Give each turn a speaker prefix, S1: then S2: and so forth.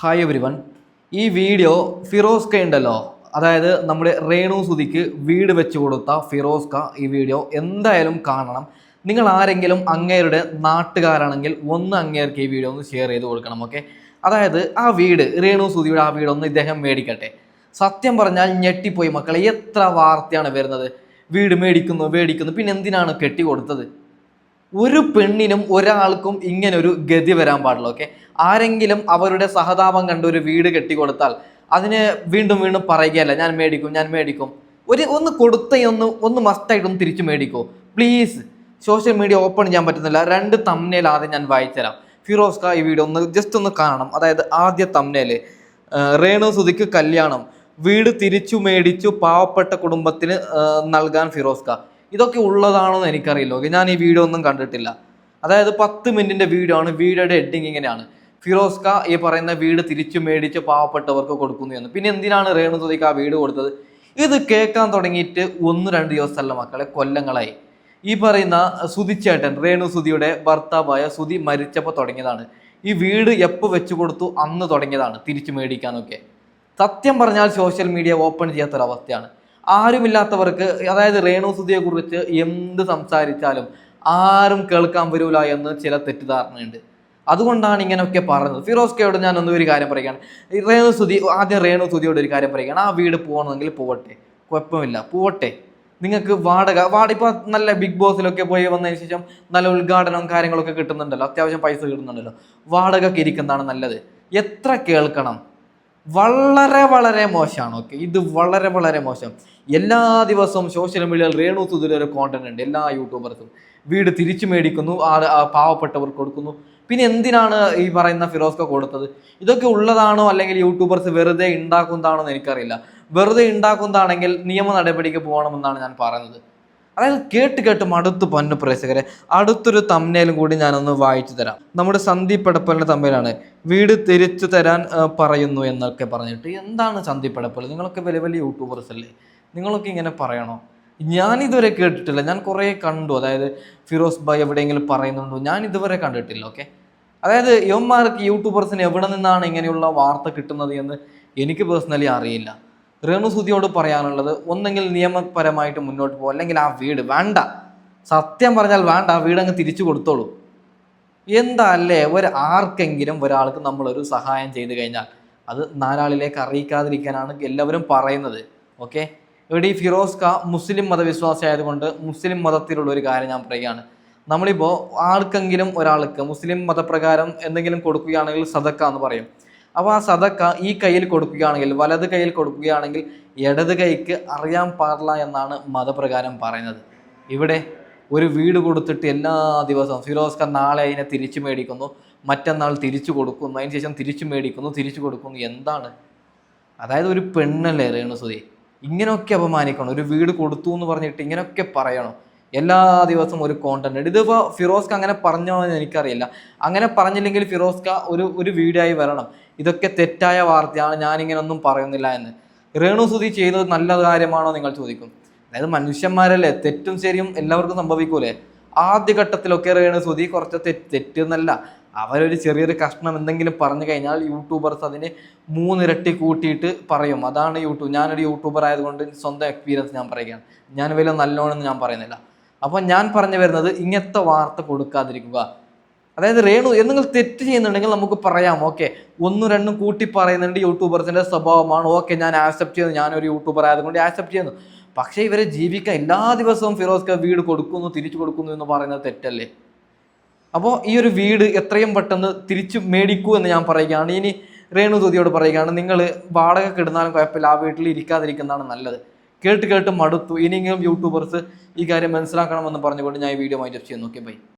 S1: Hi everyone ഈ video ഫിറോസ്ക ഉണ്ടല്ലോ. അതായത് നമ്മുടെ റേണു സുതിക്ക് വീട് വെച്ച് കൊടുത്ത ഫിറോസ്ക ഈ വീഡിയോ എന്തായാലും കാണണം. നിങ്ങൾ ആരെങ്കിലും അങ്ങേരുടെ നാട്ടുകാരാണെങ്കിൽ ഒന്ന് അങ്ങേർക്ക് ഈ വീഡിയോ ഒന്ന് ഷെയർ ചെയ്ത് കൊടുക്കണം ഓക്കെ അതായത് ആ വീട് രേണു സുതിയുടെ ആ വീട് ഒന്ന് ഇദ്ദേഹം മേടിക്കട്ടെ. സത്യം പറഞ്ഞാൽ ഞെട്ടിപ്പോയി മക്കളെ. എത്ര വാർത്തയാണ് വരുന്നത്? വീട് മേടിക്കുന്നു മേടിക്കുന്നു. പിന്നെ എന്തിനാണ് കെട്ടി കൊടുത്തത്? ഒരു പെണ്ണിനും ഒരാൾക്കും ഇങ്ങനെ ഒരു ഗതി വരാൻ പാടില്ല ഓക്കെ ആരെങ്കിലും അവരുടെ സഹതാപം കണ്ട് ഒരു വീട് കെട്ടിക്കൊടുത്താൽ അതിന് വീണ്ടും വീണ്ടും പറയുകയല്ല ഞാൻ മേടിക്കും ഞാൻ മേടിക്കും. ഒരു ഒന്ന് കൊടുത്ത ഒന്ന് ഒന്ന് മസ്റ്റായിട്ടൊന്ന് തിരിച്ചു മേടിക്കോ. പ്ലീസ് സോഷ്യൽ മീഡിയ ഓപ്പൺ ചെയ്യാൻ പറ്റുന്നില്ല. രണ്ട് തമ്നേൽ ആദ്യം ഞാൻ വായിച്ചുതരാം ഫിറോസ് ഖാ ഈ വീഡിയോ ഒന്ന് ജസ്റ്റ് ഒന്ന് കാണണം. അതായത് ആദ്യ തമ്നേൽ റേണു സുധിക്ക് കല്യാണം. വീട് തിരിച്ചു മേടിച്ചു പാവപ്പെട്ട കുടുംബത്തിന് നൽകാൻ ഫിറോസ് ഇതൊക്കെ ഉള്ളതാണോ എന്ന് എനിക്കറിയില്ല. ഓക്കെ ഞാൻ ഈ വീഡിയോ ഒന്നും കണ്ടിട്ടില്ല. അതായത് പത്ത് മിനിറ്റിന്റെ വീഡിയോ ആണ്. വീഡിയോയുടെ ഹെഡിങ് ഇങ്ങനെയാണ്. ഫിറോസ് ഖാ ഈ പറയുന്ന വീട് തിരിച്ചു മേടിച്ച് പാവപ്പെട്ടവർക്ക് കൊടുക്കുന്നു എന്ന്. പിന്നെ എന്തിനാണ് രേണു തുതിക്ക് ആ വീട് കൊടുത്തത്? ഇത് കേൾക്കാൻ തുടങ്ങിയിട്ട് ഒന്ന് രണ്ട് ദിവസമല്ല മക്കളെ കൊല്ലങ്ങളായി. ഈ പറയുന്ന സുതിച്ചേട്ടൻ രേണു സുതിയുടെ ഭർത്താവായ സുതി മരിച്ചപ്പോൾ തുടങ്ങിയതാണ്. ഈ വീട് എപ്പോൾ വെച്ചു കൊടുത്തു? അന്ന് തുടങ്ങിയതാണ് തിരിച്ചു മേടിക്കാനൊക്കെ. സത്യം പറഞ്ഞാൽ സോഷ്യൽ മീഡിയ ഓപ്പൺ ചെയ്യാത്തൊരവസ്ഥയാണ്. ആരുമില്ലാത്തവർക്ക് അതായത് രേണു സുധിയെ കുറിച്ച് എന്ത് സംസാരിച്ചാലും ആരും കേൾക്കാൻ വരൂല എന്ന് ചില തെറ്റിദ്ധാരണയുണ്ട്. അതുകൊണ്ടാണ് ഇങ്ങനെയൊക്കെ പറഞ്ഞത്. ഫിറോസ് കെയോട് ഞാൻ ഒന്നും ഒരു കാര്യം പറയുകയാണ്. രേണു സുധി ആദ്യം രേണു സുധിയോട് ഒരു കാര്യം പറയുകയാണ്. ആ വീട് പോകണമെങ്കിൽ പോകട്ടെ കുഴപ്പമില്ല. പോകട്ടെ നിങ്ങൾക്ക് വാടക വാടക ഇപ്പോൾ നല്ല ബിഗ് ബോസിലൊക്കെ പോയി വന്നതിന് ശേഷം നല്ല ഉദ്ഘാടനവും കാര്യങ്ങളൊക്കെ കിട്ടുന്നുണ്ടല്ലോ. അത്യാവശ്യം പൈസ കിട്ടുന്നുണ്ടല്ലോ. വാടകയ്ക്ക് ഇരിക്കുന്നതാണ് നല്ലത്. എത്ര കേൾക്കണം? വളരെ വളരെ മോശമാണ്. ഓക്കെ. ഇത് വളരെ വളരെ മോശം. എല്ലാ ദിവസവും സോഷ്യൽ മീഡിയയിൽ രേണു സുധീര ഒരു കോണ്ടന്റ് ഉണ്ട്. എല്ലാ യൂട്യൂബർക്കും വീട് തിരിച്ചു മേടിക്കുന്നു. ആ പാവപ്പെട്ടവർ കൊടുക്കുന്നു. പിന്നെ എന്തിനാണ് ഈ പറയുന്ന ഫിറോസ്ക കൊടുത്തത്? ഇതൊക്കെ ഉള്ളതാണോ അല്ലെങ്കിൽ യൂട്യൂബേഴ്സ് വെറുതെ ഉണ്ടാക്കുന്നതാണോ എന്ന് എനിക്കറിയില്ല. വെറുതെ ഉണ്ടാക്കുന്നതാണെങ്കിൽ നിയമ നടപടിക്ക് പോകണമെന്നാണ് ഞാൻ പറയുന്നത്. അതായത് കേട്ട് കേട്ട് മടുത്ത് പൊന്നു പ്രേക്ഷകരെ. അടുത്തൊരു തമ്മനയിലും കൂടി ഞാനൊന്ന് വായിച്ചു തരാം. നമ്മുടെ സന്ദീപ് എടപ്പലിന്റെ തമ്മിലാണ് വീട് തിരിച്ചു തരാൻ പറയുന്നു എന്നൊക്കെ പറഞ്ഞിട്ട്. എന്താണ് സന്ദീപ് പടപ്പൽ നിങ്ങളൊക്കെ വലിയ വലിയ യൂട്യൂബേഴ്സ് അല്ലേ? നിങ്ങളൊക്കെ ഇങ്ങനെ പറയണോ? ഞാൻ ഇതുവരെ കേട്ടിട്ടില്ല. ഞാൻ കുറേ കണ്ടു. അതായത് ഫിറോസ് ഭായ് എവിടെയെങ്കിലും പറയുന്നുണ്ടോ? ഞാൻ ഇതുവരെ കണ്ടിട്ടില്ല ഓക്കെ അതായത് യുവന്മാർക്ക് യൂട്യൂബേഴ്സിന് എവിടെ നിന്നാണ് ഇങ്ങനെയുള്ള വാർത്ത കിട്ടുന്നത് എന്ന് എനിക്ക് പേഴ്സണലി അറിയില്ല. രേണുസുതിയോട് പറയാനുള്ളത് ഒന്നെങ്കിൽ നിയമപരമായിട്ട് മുന്നോട്ട് പോകും അല്ലെങ്കിൽ ആ വീട് വേണ്ട. സത്യം പറഞ്ഞാൽ വേണ്ട. ആ വീട് അങ്ങ് തിരിച്ചു കൊടുത്തോളൂ. എന്താ അല്ലേ ഒരു ആർക്കെങ്കിലും ഒരാൾക്ക് നമ്മളൊരു സഹായം ചെയ്തു കഴിഞ്ഞാൽ അത് നാലാളിലേക്ക് അറിയിക്കാതിരിക്കാനാണ് എല്ലാവരും പറയുന്നത് ഓക്കെ ഇവിടെ ഈ ഫിറോസ് ഖാ മുസ്ലിം മതവിശ്വാസി ആയതുകൊണ്ട് മുസ്ലിം മതത്തിലുള്ള ഒരു കാര്യം ഞാൻ പറയുകയാണ്. നമ്മളിപ്പോൾ ആർക്കെങ്കിലും ഒരാൾക്ക് മുസ്ലിം മതപ്രകാരം എന്തെങ്കിലും കൊടുക്കുകയാണെങ്കിൽ സദക്ക എന്ന് പറയും. അപ്പോൾ ആ സദക്ക ഈ കയ്യിൽ കൊടുക്കുകയാണെങ്കിൽ വലത് കയ്യിൽ കൊടുക്കുകയാണെങ്കിൽ ഇടത് കൈക്ക് അറിയാൻ പാടില്ല എന്നാണ് മതപ്രകാരം പറയുന്നത്. ഇവിടെ ഒരു വീട് കൊടുത്തിട്ട് എല്ലാ ദിവസവും ഫിറോസ് ഖാൻ നാളെ അതിനെ തിരിച്ചു മേടിക്കുന്നു മറ്റന്നാൾ തിരിച്ചു കൊടുക്കുന്നു അതിന് ശേഷം തിരിച്ചു മേടിക്കുന്നു തിരിച്ചു കൊടുക്കുന്നു. എന്താണ്? അതായത് ഒരു പെണ്ണല്ലേ രേണുസുതി ഇങ്ങനെയൊക്കെ അപമാനിക്കണം. ഒരു വീട് കൊടുത്തു എന്ന് പറഞ്ഞിട്ട് ഇങ്ങനെയൊക്കെ പറയണം. എല്ലാ ദിവസവും ഒരു കോണ്ടന്റ് ഇതിപ്പോൾ ഫിറോസ്ക അങ്ങനെ പറഞ്ഞോ എന്ന് എനിക്കറിയില്ല. അങ്ങനെ പറഞ്ഞില്ലെങ്കിൽ ഫിറോസ്ക ഒരു ഒരു ആയി വരണം. ഇതൊക്കെ തെറ്റായ വാർത്തയാണ്. ഞാനിങ്ങനെ ഒന്നും പറയുന്നില്ല എന്ന്. രേണുസുതി ചെയ്തത് നല്ല കാര്യമാണോ നിങ്ങൾ ചോദിക്കും. അതായത് മനുഷ്യന്മാരല്ലേ? തെറ്റും ശരിയും എല്ലാവർക്കും സംഭവിക്കൂലേ? ആദ്യഘട്ടത്തിലൊക്കെ രേണുസുതി കുറച്ച് തെറ്റ് തെറ്റെന്നല്ല. അവരൊരു ചെറിയൊരു കഷ്ണം എന്തെങ്കിലും പറഞ്ഞു കഴിഞ്ഞാൽ യൂട്യൂബേഴ്സ് അതിനെ മൂന്നിരട്ടി കൂട്ടിയിട്ട് പറയും. അതാണ് യൂട്യൂബ്. ഞാനൊരു യൂട്യൂബർ ആയതുകൊണ്ട് സ്വന്തം എക്സ്പീരിയൻസ് ഞാൻ പറയുകയാണ്. ഞാൻ വലിയ നല്ലോണമെന്ന് ഞാൻ പറയുന്നില്ല. അപ്പോൾ ഞാൻ പറഞ്ഞു വരുന്നത് ഇങ്ങനത്തെ വാർത്ത കൊടുക്കാതിരിക്കുക. അതായത് രേണു എന്തെങ്കിലും തെറ്റ് ചെയ്യുന്നുണ്ടെങ്കിൽ നമുക്ക് പറയാം. ഓക്കെ. ഒന്നും രണ്ടും കൂട്ടി പറയുന്നുണ്ട് യൂട്യൂബേഴ്സിന്റെ സ്വഭാവമാണ്. ഓക്കെ ഞാൻ ആക്സെപ്റ്റ് ചെയ്യുന്നു. ഞാനൊരു യൂട്യൂബർ ആയതുകൊണ്ട് ആക്സെപ്റ്റ് ചെയ്യുന്നു. പക്ഷേ ഇവരെ ജീവിക്കാൻ എല്ലാ ദിവസവും ഫിറോസ്ക വീട് കൊടുക്കുന്നു തിരിച്ചു കൊടുക്കുന്നു എന്ന് പറയുന്നത് തെറ്റല്ലേ? അപ്പോൾ ഈ ഒരു വീട് എത്രയും പെട്ടെന്ന് തിരിച്ചു മേടിക്കൂ എന്ന് ഞാൻ പറയുകയാണ്. ഇനി രേണു തൊതിയോട് പറയുകയാണ് നിങ്ങൾ വാടക കിടന്നാലും കുഴപ്പമില്ല ആ വീട്ടിൽ ഇരിക്കാതിരിക്കുന്നതാണ് നല്ലത്. കേട്ട് കേട്ട് മടുത്തു. ഇനിയെങ്കിലും യൂട്യൂബേഴ്സ് ഈ കാര്യം മനസ്സിലാക്കണമെന്ന് പറഞ്ഞുകൊണ്ട് ഞാൻ ഈ വീഡിയോ മൈൻഡ് ചെയ്യുന്നു. Okay bye.